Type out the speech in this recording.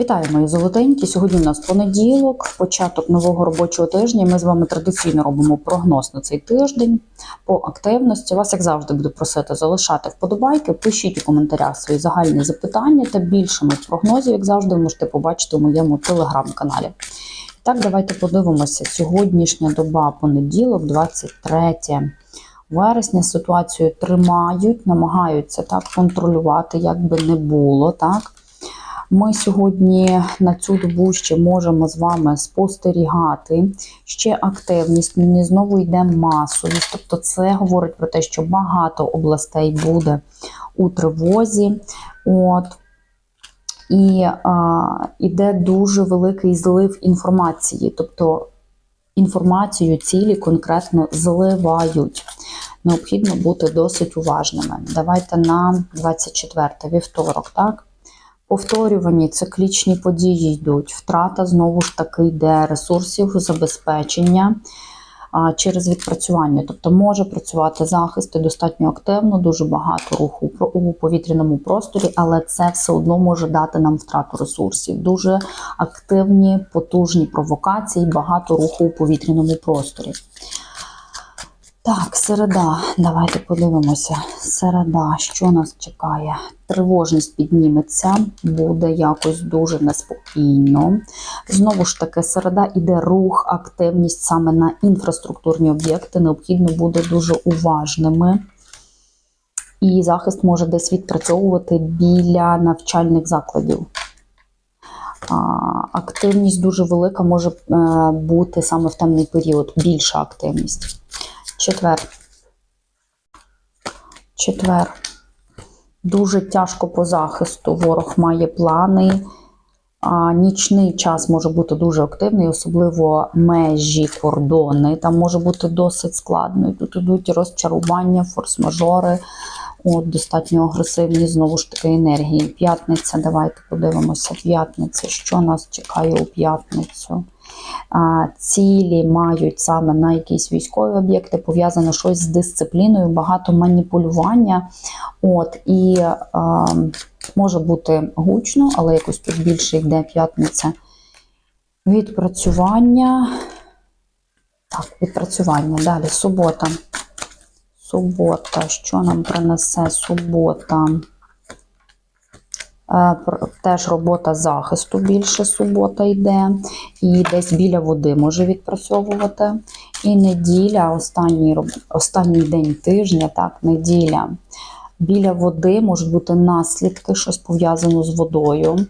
Вітаю, мої золотенькі. Сьогодні у нас понеділок, початок нового робочого тижня. Ми з вами традиційно робимо прогноз на цей тиждень по активності. Вас, як завжди, буду просити залишати вподобайки. Пишіть у коментарях свої загальні запитання та більше моїх прогнозів, як завжди, ви можете побачити у моєму телеграм-каналі. Так, давайте подивимося. Сьогоднішня доба, понеділок, 23 вересня. Ситуацію тримають, намагаються так контролювати, як би не було. так. Ми сьогодні на цю добу ще можемо з вами спостерігати ще активність. Мені знову йде масовість. Тобто, це говорить про те, що багато областей буде у тривозі. От. І а, іде дуже великий злив інформації. Тобто інформацію цілі конкретно зливають. Необхідно бути досить уважними. Давайте на 24 вівторок, так? Повторювані циклічні події йдуть. Втрата знову ж таки йде ресурсів забезпечення через відпрацювання. Тобто може працювати захист достатньо активно, дуже багато руху у повітряному просторі, але це все одно може дати нам втрату ресурсів. Дуже активні, потужні провокації, багато руху у повітряному просторі. Так, середа. Давайте подивимося. Середа, що нас чекає? Тривожність підніметься, буде якось дуже неспокійно. Знову ж таки, середа іде рух, активність саме на інфраструктурні об'єкти. Необхідно буде дуже уважними. І захист може десь відпрацьовувати біля навчальних закладів. Активність дуже велика може е, бути саме в темний період, більша активність. Четвер. Четвер. Дуже тяжко по захисту. Ворог має плани. А, нічний час може бути дуже активний, особливо межі, кордони. Там може бути досить складно. І Тут ідуть розчарування, форс-мажори, от, достатньо агресивні, знову ж таки, енергії. П'ятниця, давайте подивимося. П'ятниця, що нас чекає у п'ятницю? Цілі мають саме на якісь військові об'єкти, пов'язано щось з дисципліною, багато маніпулювання. От, і а, може бути гучно, але якось тут більше йде п'ятниця. Відпрацювання. Так, відпрацювання. Далі субота. Субота. Що нам принесе субота? Е, Теж робота захисту більше субота йде, і десь біля води може відпрацьовувати. І неділя, останній, останній день тижня, так, неділя. Біля води можуть бути наслідки, щось пов'язано з водою.